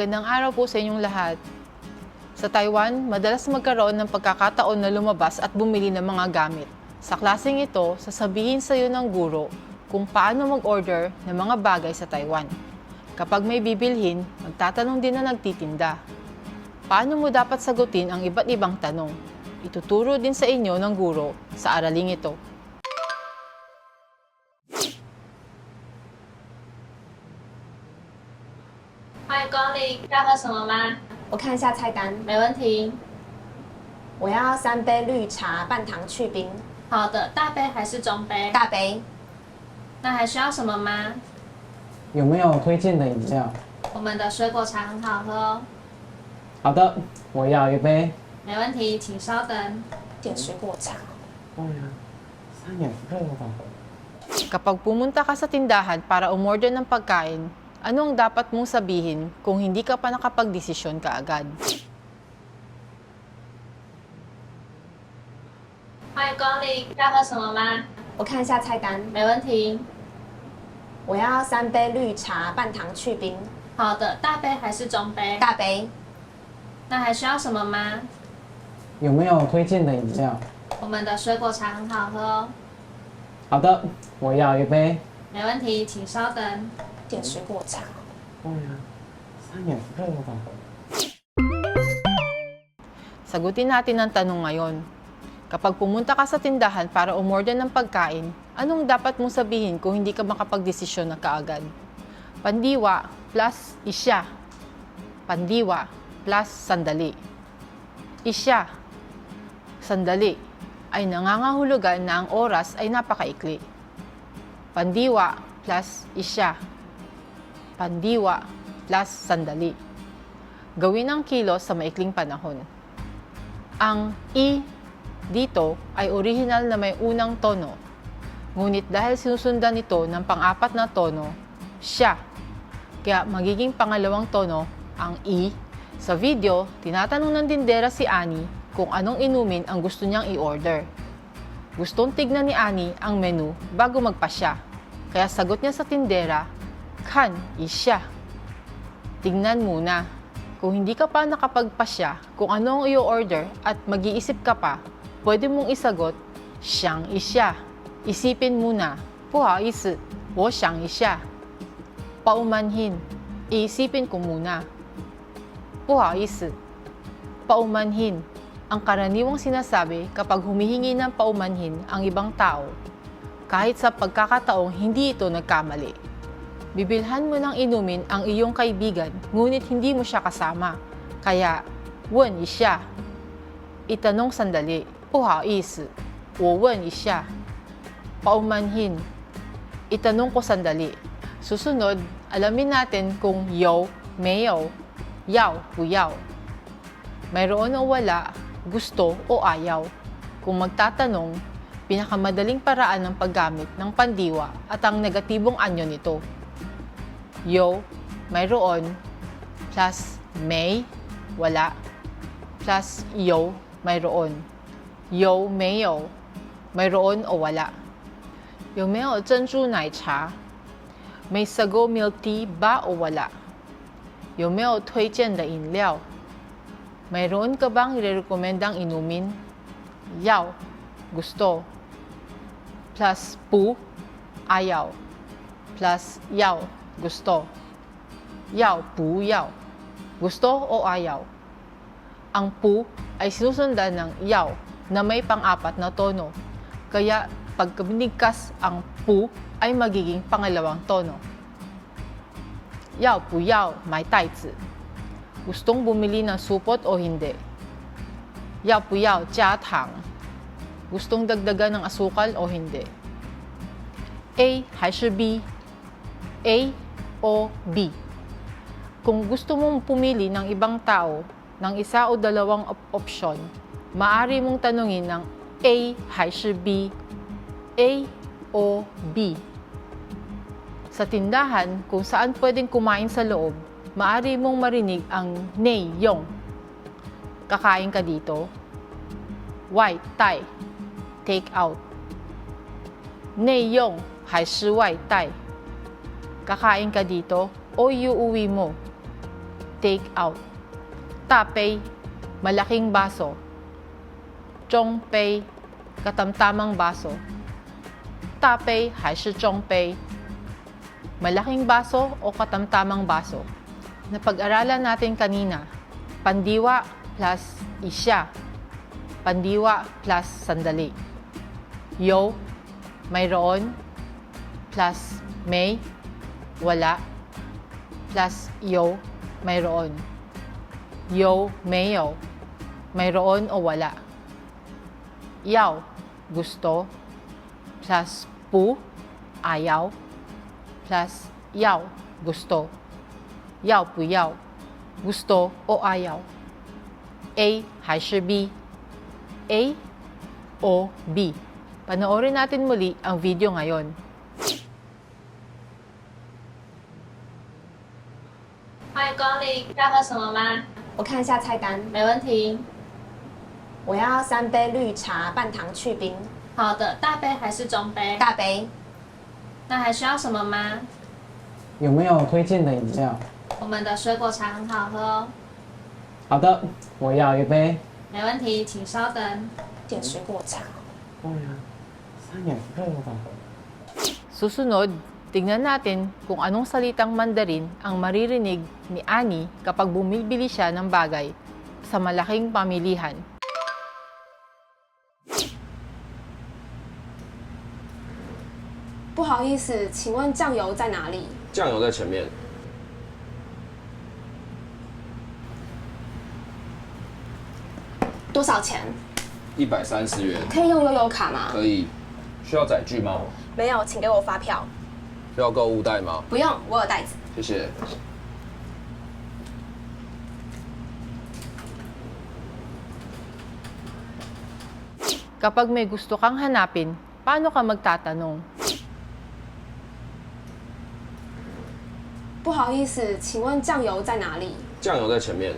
Magandang araw po sa inyong lahat. Sa Taiwan, madalas magkaroon ng pagkakataon na lumabas at bumili ng mga gamit. Sa klaseng ito, sasabihin sa iyo ng guro kung paano mag-order ng mga bagay sa Taiwan. Kapag may bibilhin, magtatanong din na nagtitinda. Paano mo dapat sagutin ang iba't ibang tanong? Ituturo din sa inyo ng guro sa araling ito. 欢迎光临，要喝什么吗？我看一下菜单，没问题。我要三杯绿茶，半糖去冰，好的，大杯还是中杯？大杯。那还需要什么吗？有没有推荐的饮料？我们的水果茶很好喝哦。好的，我要一杯。没问题，请稍等。点水果茶。对呀、三点热吧。Kapag pumunta ka sa tindahan para umorder ng pagkain, ano ang dapat mong sabihin kung hindi ka pa nakapagdesisyon kaagad? 欢迎光临，要喝什么吗？我看一下菜单，没问题。我要三杯绿茶，半糖去冰，好的，大杯还是中杯？大杯。那还需要什么吗？有没有推荐的饮料？我们的水果茶很好喝哦。好的，我要一杯。没问题，请稍等。点水果茶。对呀、三点热吧。 Sagutin natin ang tanong ngayon. Kapag pumunta ka sa tindahan para umorder ng pagkain, anong dapat mong sabihin kung hindi ka makapagdesisyon na kaagad? Pandiwa plus isya. Pandiwa plus sandali. Isya, sandali, ay nangangahulugan na ang oras ay napakaikli. Pandiwa plus isya. Pandiwa plus sandali. Gawin ang kilos sa maikling panahon. Ang i dito ay original na may unang tono. Ngunit dahil sinusundan ito ng pang-apat na tono, siya. Kaya magiging pangalawang tono ang i. Sa video, tinatanong ng tindera si Ani kung anong inumin ang gusto niyang i-order. Gustong tignan ni Ani ang menu bago magpasya. Kaya sagot niya sa tindera, kan isya. Tingnan muna. Kung hindi ka pa nakapagpasya kung ano ang i-order at mag-iisip ka pa, pwede mong isagot, siyang isya. Isipin muna, 不好意思,我想一下. Paumanhin, iisipin ko muna. 不好意思, paumanhin. Ang karaniwang sinasabi kapag humihingi ng paumanhin ang ibang tao, kahit sa pagkakataong hindi ito nagkamali. Bibilhan mo ng inumin ang iyong kaibigan, ngunit hindi mo siya kasama. Kaya, wen isya. Itanong sandali, puhais, wo wen isya. Paumanhin, itanong ko sandali. Susunod, alamin natin kung yo, mayo, yaw, puyaw. Mayroon o wala, gusto o ayaw. Kung magtatanong, pinakamadaling paraan ng paggamit ng pandiwa at ang negatibong anyo nito yo, mayroon, plus may, wala, plus yo, mayroon. Yo, mayo, mayroon o wala. 有没有珍珠奶茶? May sago milk tea ba o wala? 有没有推荐的饮料? Mayroon ka bang irerekomendang inumin? Yaw, gusto. Plus pu, ayaw. Plus yaw, gusto. Yaw, pu, yaw. Gusto o ayaw? Ang pu ay sinusundan ng yaw na may pang-apat na tono. Kaya pag binigkas ang pu ay magiging pangalawang tono. Yaw, pu, yaw, may taizi. Gustong bumili ng supot o hindi? Yaw, pu, yaw, jia tang. Gustong dagdagan ng asukal o hindi? A 还是 B? A o B. Kung gusto mong pumili ng ibang tao ng isa o dalawang op- opsyon, maaari mong tanungin ng A 还是 B, A o B. Sa tindahan, kung saan pwedeng kumain sa loob, maaari mong marinig ang nei yong. Kakain ka dito? Wai tai, take out. Nei yong 还是外带 ？Kakain ka dito o iuuwi mo? take out. Tapay, malaking baso. Chongpei, katamtamang baso. Tapay, 还是 chongpei. Malaking baso o katamtamang baso. Napag-aralan natin kanina, pandiwa plus isya. Pandiwa plus sandali. Yo, mayroon, plus may, wala, plus yo, mayroon. Yo, mayo, mayroon o wala. Yaw, gusto, plus pu, ayaw, plus yaw, gusto. Yaw, pu yaw, gusto o ayaw. A, 还是 B? A o B? Panoorin natin muli ang video ngayon. 光临，要喝什么吗？我看一下菜单，没问题。我要三杯绿茶，半糖去冰，好的，大杯还是中杯？大杯。那还需要什么吗？有没有推荐的饮料？我们的水果茶很好喝哦。好的，我要一杯。没问题，请稍等。点水果茶。Oh ya, sayang, kaya ba? Susunod, tingnan natin kung anong salitang Mandarin ang maririnig ni Annie kapag bumibili siya ng bagay sa malaking pamilihan. 不好意思，请问酱油在哪里？酱油在前面，多少钱？一百三十元，可以用悠游卡吗？可以。需要载具吗？没有，请给我发票。需要购物袋吗？不用，我有袋子。谢谢。Kapag may gusto kang hanapin, paano ka magtatanong? 不好意思，请问酱油在哪里？酱油在前面，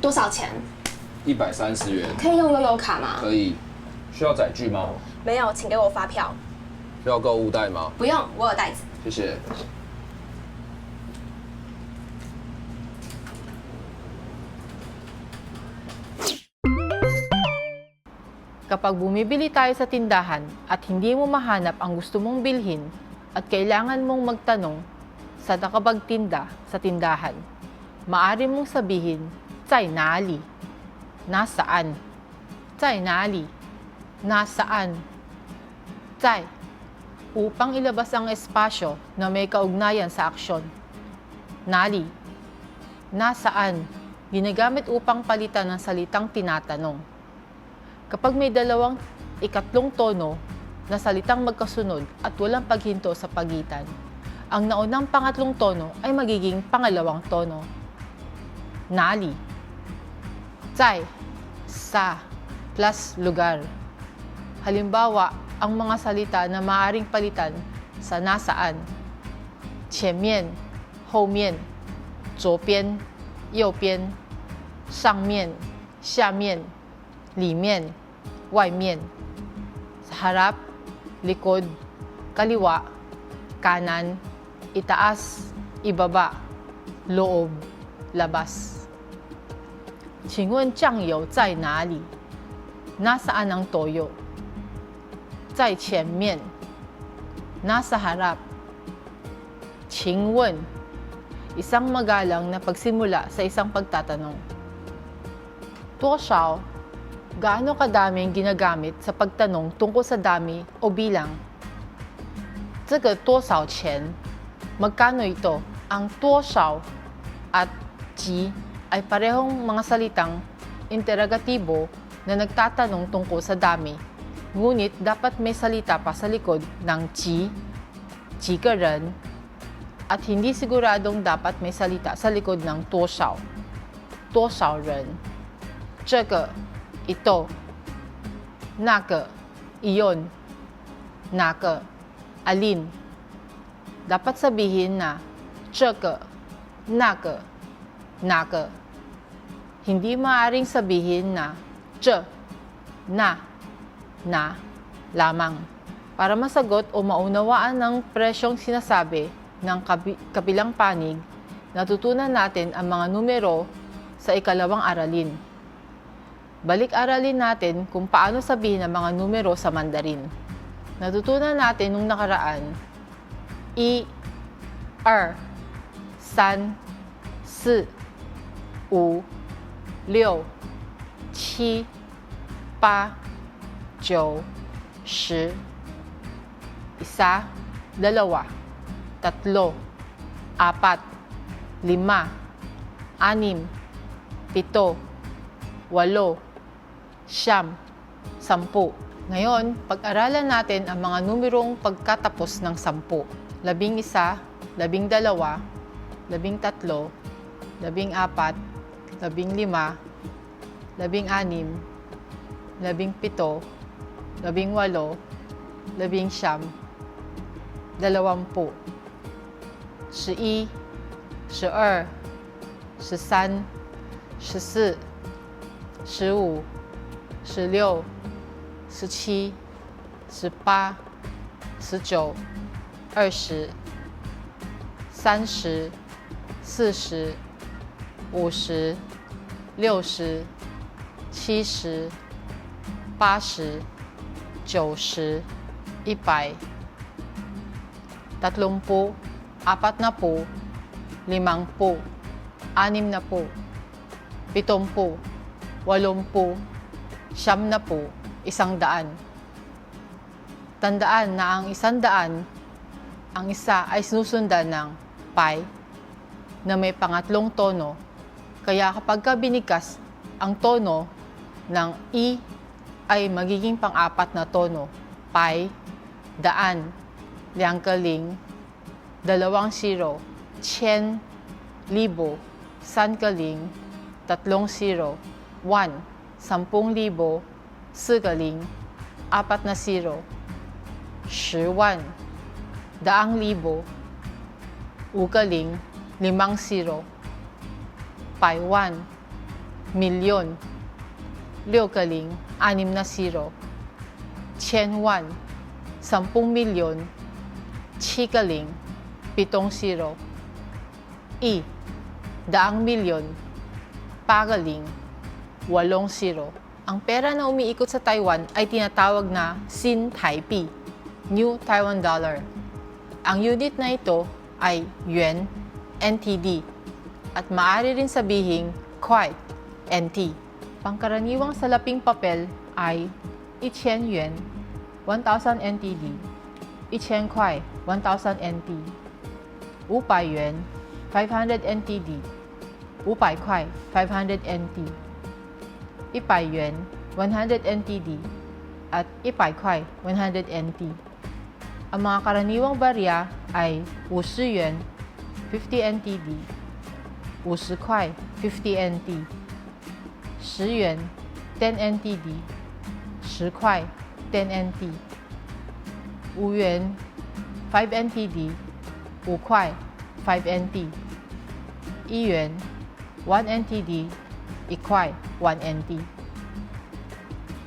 多少钱？一百三十元，可以用悠游卡吗？可以。需要载具吗？没有，请给我发票。需要购物袋吗？不用，我有袋子。谢谢。 Kapag bumibili tayo sa tindahan at hindi mo mahanap ang gusto mong bilhin at kailangan mong magtanong sa nakabagtinda sa tindahan, maari mong sabihin, Tsai nali? Nasaan? Tsai nali? Nasaan? Tsai, upang ilabas ang espasyo na may kaugnayan sa aksyon. Nali, nasaan? Ginagamit upang palitan ng salitang tinatanong. Kapag may dalawang ikatlong tono na salitang magkasunod at walang paghinto sa pagitan, ang naunang pangatlong tono ay magiging pangalawang tono. Nali. Tsai Sa. Plus lugar. Halimbawa, ang mga salita na maaring palitan sa nasaan. 前面,后面,左边,右边,上面,下面,里面,外面, sa harap, likod, kaliwa, kanan, itaas, ibaba, loob, labas. 请问酱油在哪里? Nasaan ang toyo? 在前面. Nasa harap. 请问, isang magalang na pagsimula sa isang pagtatanong. 多少 gaano kadaming ginagamit sa pagtanong tungkol sa dami o bilang. 这个多少钱? Magkano ito? Ang 多少 at 几 ay parehong mga salitang interagatibo na nagtatanong tungkol sa dami. Ngunit dapat may salita pa sa likod ng chi, chikaran, at hindi siguradong dapat may salita sa likod ng to shao, to shao ren. Cheke, ito. Nake, iyon. Nake, alin. Dapat sabihin na cheke, nake, naka, naka. Hindi maaring sabihin na, 这, na, na, lamang. Para masagot o maunawaan ng presyong sinasabi ng kabi- kabilang panig, natutunan natin ang mga numero sa ikalawang aralin. Balik-aralin natin kung paano sabihin ang mga numero sa Mandarin. Natutunan natin nung nakaraan, i, er, san, si, u, liu, qi, pa, jiu, shi, isa, dalawa, tatlo, apat, lima, anim, pito, walo, siyam, sampu. Ngayon, pag-aralan natin ang mga numerong pagkatapos ng sampu. Labing isa, labing dalawa, labing tatlo, labing apat, 零五、零六、零七、零八、零九、零十、十一、十二、十三、十四、十五、十六、十七、十八、十九、二十、三十、四十、五十。六十、七十、八十、九十、一百、tatlumpu, apat na po, limangpu, anim na po, pitompu, walumpu, siyam na po, isang daan. Tandaan na ang isang daan, ang isa ay sinusundan ng pi na may pangatlong tono. kaya kapag ka binigkas ang tono ng i ay magiging pang-apat na tono. Pi, daan, liang kaling, dalawang zero, chen, libo, san tatlong zero, one, sampung libo, si apat na zero, 十万, daang libo, ugaling, limang zero, Paiwan, milyon, 六个零, anim na zero, 千万, sampung milyon, 七个零, pitong zero, i, daang milyon, pagaling, walong zero. Ang pera na umiikot sa Taiwan ay tinatawag na Sin Taipei, New Taiwan Dollar. Ang unit na ito ay yuan, NTD, at maaari rin sabihing kwai, NT. Pangkaraniwang salaping papel ay 1,000 yuan, 1,000 NTD, 1,000 kwai, 1,000 NT, 500 yuan, 500 NTD, 500块,500 NT, 100 yuan, 100 NTD, at 100块,100 NT. Ang mga karaniwang barya ay 50 yuan, 50 NTD, 50块, 50 NT, 10 yuan, 10 NTD, 10块, 10 NT, 5元, 5 NTD, 5块, 5 NT, 一元, 1 NTD, 1块, 1 NT.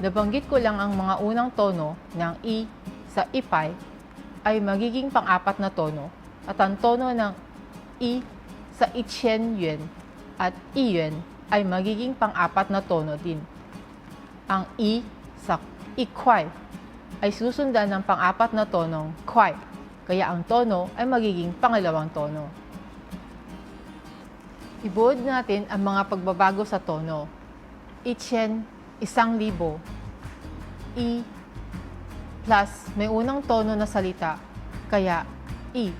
Nabanggit ko lang ang mga unang tono ng I sa ipay ay magiging pang-apat na tono at ang tono ng I sa 1,000 yuan at I yuan ay magiging pang-apat na tono din. Ang I sa ikwai ay susundan ng pang-apat na tonong kwai, kaya ang tono ay magiging pangalawang tono. Ibuod natin ang mga pagbabago sa tono. Ichen, isang libo. I plus may unang tono na salita, kaya i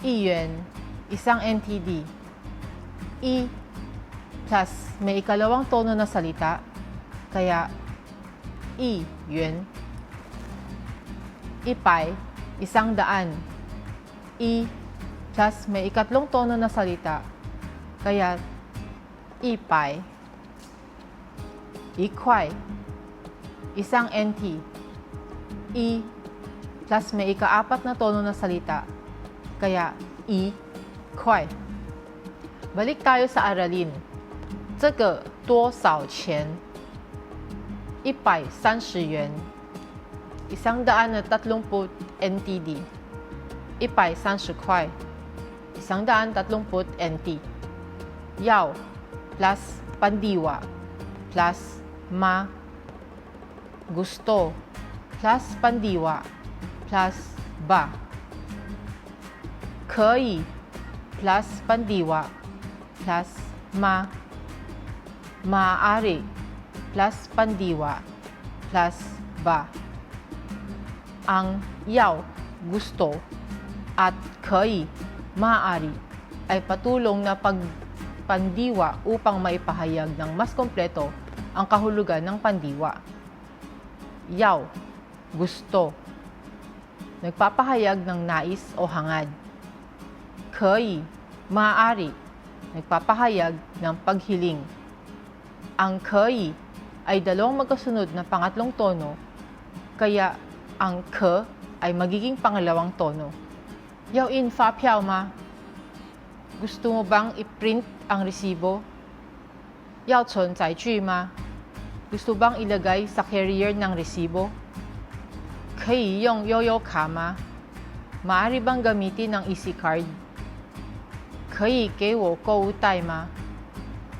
chen. I yuan, isang NTD. I plus may ikalawang tono na salita, kaya i yuan. Ipay, isang daan. I plus may ikatlong tono na salita, kaya ipay. Ikwai, isang NT. I plus may ikaapat na tono na salita, kaya i kwai. Balik tayo sa aralin. 这个多少钱？一百三十元。 isang daan at tatlumput NTD. Ipay, 30 kwai. Isang daan tatlumput NT. Yao, plus pandiwa, plus ma. Gusto, plus pandiwa, plus ba. 可以 plus pandiwa plus ma maaari plus pandiwa plus ba. Ang yaw, gusto, at kay, maari ay patulong na pagpandiwa upang maipahayag ng mas kompleto ang kahulugan ng pandiwa. Yaw, gusto, nagpapahayag ng nais o hangad. 可以, maaari, nagpapahayag ng paghiling. Ang 可以 ay dalawang magkasunod na pangatlong tono, kaya ang 可 ay magiging pangalawang tono. Yaw in fa piao ma? Gusto mo bang i-print ang resibo? Yaw chon zai ju ma? Gusto bang ilagay sa carrier ng resibo? 可以用悠悠卡吗？maaari bang gamitin ng Easy Card? 可以给我购物袋吗？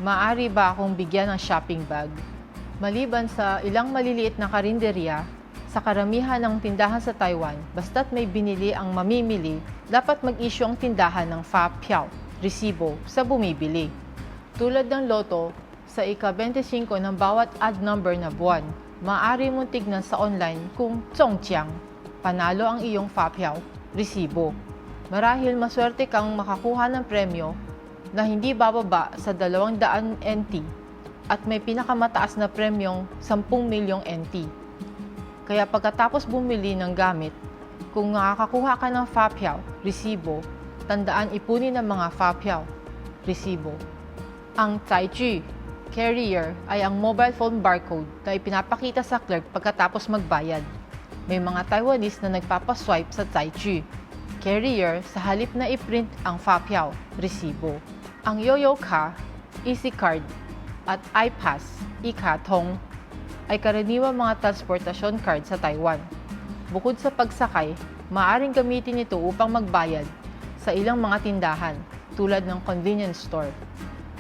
maaari ba akong bigyan ng shopping bag? Maliban sa ilang maliliit na karinderya, sa karamihan ng tindahan sa Taiwan, basta't may binili ang mamimili, dapat mag-issue ang tindahan ng fa piao, resibo, sa bumibili. Tulad ng loto, sa ika-25 ng bawat odd number na buwan, maaari mong tignan sa online kung zongjiang, panalo ang iyong fa piao, resibo. Marahil maswerte kang makakuha ng premyo na hindi bababa sa 200 NT at may pinakamataas na premyong 10 milyong NT. Kaya pagkatapos bumili ng gamit, kung nakakakuha ka ng FAPIAW, resibo, tandaan ipunin ng mga FAPIAW, resibo. Ang Taiji carrier ay ang mobile phone barcode na ipinapakita sa clerk pagkatapos magbayad. May mga Taiwanese na nagpapaswipe sa Taiji carrier sa halip na i-print ang FAPIAW, resibo. Ang Yoyoka, EasyCard, at iPass, Ikatong, ay karaniwang mga transportasyon card sa Taiwan. Bukod sa pagsakay, maaaring gamitin ito upang magbayad sa ilang mga tindahan tulad ng convenience store.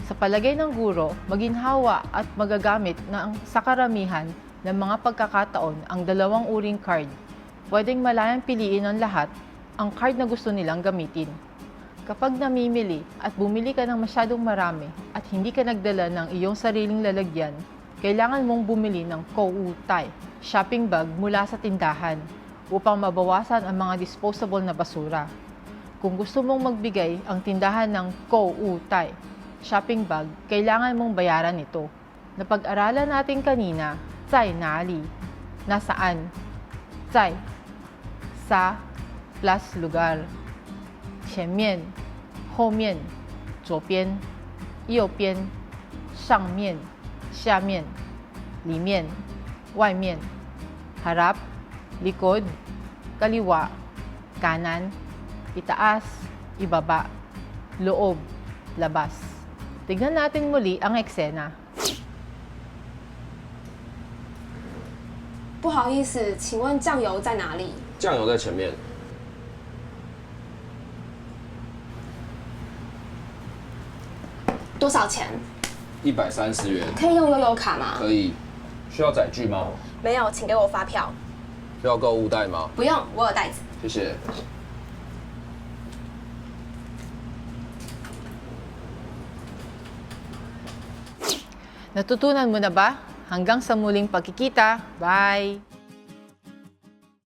Sa palagay ng guro, maginhawa at magagamit na ang sa karamihan ng mga pagkakataon ang dalawang uring card. Pwedeng malayang piliin ng lahat ang card na gusto nilang gamitin. Kapag namimili at bumili ka ng masyadong marami at hindi ka nagdala ng iyong sariling lalagyan, kailangan mong bumili ng Koutay, shopping bag mula sa tindahan upang mabawasan ang mga disposable na basura. Kung gusto mong magbigay ang tindahan ng Koutay, shopping bag, kailangan mong bayaran ito. Napag-aralan natin kanina, Zai Nali, nasaan? Zai, sa plus lugar. 前面、后面、左边、右边、上面、下面、里面、外面、harap, likod, kaliwa, kanan, itaas, ibaba, loob, labas. Tignan natin muli ang eksena. 不好意思，请问酱油在哪里？酱油在前面。多少钱？一百三十元，可以用悠游卡吗？可以。需要载具吗？没有，请给我发票。需要购物袋吗？不用，我有袋子。谢谢。Natutunan mo na ba? Hanggang sa muling pagkikita. Bye!